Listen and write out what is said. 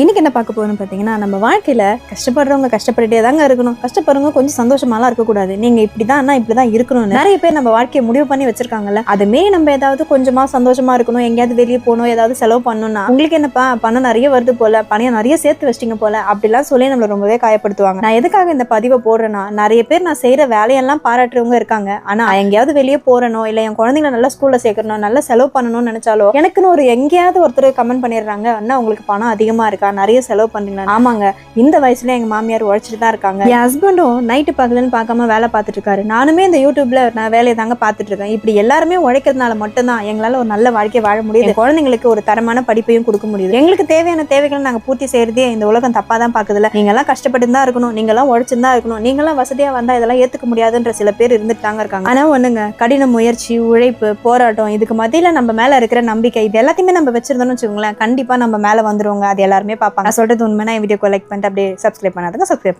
இன்றைக்கி என்ன பார்க்க போகிறோம்னு பார்த்தீங்கன்னா நம்ம வாழ்க்கையில் கஷ்டப்படுறவங்க கஷ்டப்பட்டுட்டே தாங்க இருக்கணும். கஷ்டப்படுறவங்க கொஞ்சம் சந்தோஷமாலாம் இருக்கக்கூடாது. நீங்கள் இப்படி தான் இப்படிதான் இப்படி தான் இருக்கணும்னு. நிறைய பேர் நம்ம வாழ்க்கையை முடிவு பண்ணி வச்சிருக்காங்கல்ல. அதுமே நம்ம ஏதாவது கொஞ்சமாக சந்தோஷமாக இருக்கணும். எங்கேயாவது வெளியே போகணும் ஏதாவது செலவு பண்ணணும்னா உங்களுக்கு என்னப்பா பணம் நிறைய வருது போல பணம் நிறைய சேர்த்து வச்சிட்டீங்க போல அப்படிலாம் சொல்லி நம்மளை ரொம்பவே காயப்படுத்துவாங்க. நான் எதுக்காக இந்த பதிவை போடுறேன்னா நிறைய பேர் நான் செய்கிற வேலையெல்லாம் பாராட்டுறவங்க இருக்காங்க. ஆனால் எங்கேயாவது வெளியே போகிறனோ இல்லை என் குழந்தைங்களை நல்லா ஸ்கூலில் சேர்க்கணும் நல்லா செலவு பண்ணணும்னு நினச்சாலோ எனக்குன்னு ஒரு எங்கேயாவது ஒருத்தர் கமெண்ட் பண்ணிடுறாங்க அண்ணா உங்களுக்கு பணம் அதிகமாக இருக்கா? நிறைய செலவு பண்றீங்களா ஆமாங்க. இந்த வயசுல எங்க மாமியார் உழைச்சிட்டு தான் இருக்காங்க. என் ஹஸ்பண்டும் நைட்டு பகலுன்னு பார்க்காம வேலை பார்த்துட்டு இருக்காரு நானுமே இந்த யூடியூப்ல நான் வேலையை தாங்க பார்த்துட்டு இருக்கேன் இப்படி எல்லாருமே உழைக்கிறதுனால மட்டும்தான் எங்களால ஒரு நல்ல வாழ்க்கை வாழ முடியுது. குழந்தைங்களுக்கு ஒரு தரமான படிப்பையும் கொடுக்க முடியுது. எங்களுக்கு தேவையான தேவைகளை நாங்க பூர்த்தி செய்யறதே இந்த உலகம் தப்பா தான் பாக்குதுல நீங்க எல்லாம் கஷ்டப்பட்டு தான் இருக்கணும். நீங்க எல்லாம் உழைச்சு தான் இருக்கணும். நீங்க எல்லாம் வசதியா வந்தா இதெல்லாம் ஏத்துக்க முடியாதுன்ற சில பேர் இருந்துட்டு தாங்க இருக்காங்க. ஆனா ஒண்ணுங்க கடின முயற்சி உழைப்பு போராட்டம் இதுக்கு மத்தியில நம்ம மேல இருக்கிற நம்பிக்கை இது எல்லாத்தையுமே நம்ம வச்சிருந்தோம்னு வச்சுக்கோங்களேன் கண்டிப்பா நம்ம மேல வந்துருவோங்க. அது எல்லாருமே பார்ப்பாங்க நான் சொல்கிறது உண்மைனா என் வீடியோ லைக் பண்ணிட்டு அப்படியே சப்ஸ்கிரைப் பண்ணாதுங்க. சப்ஸ்கிரைப்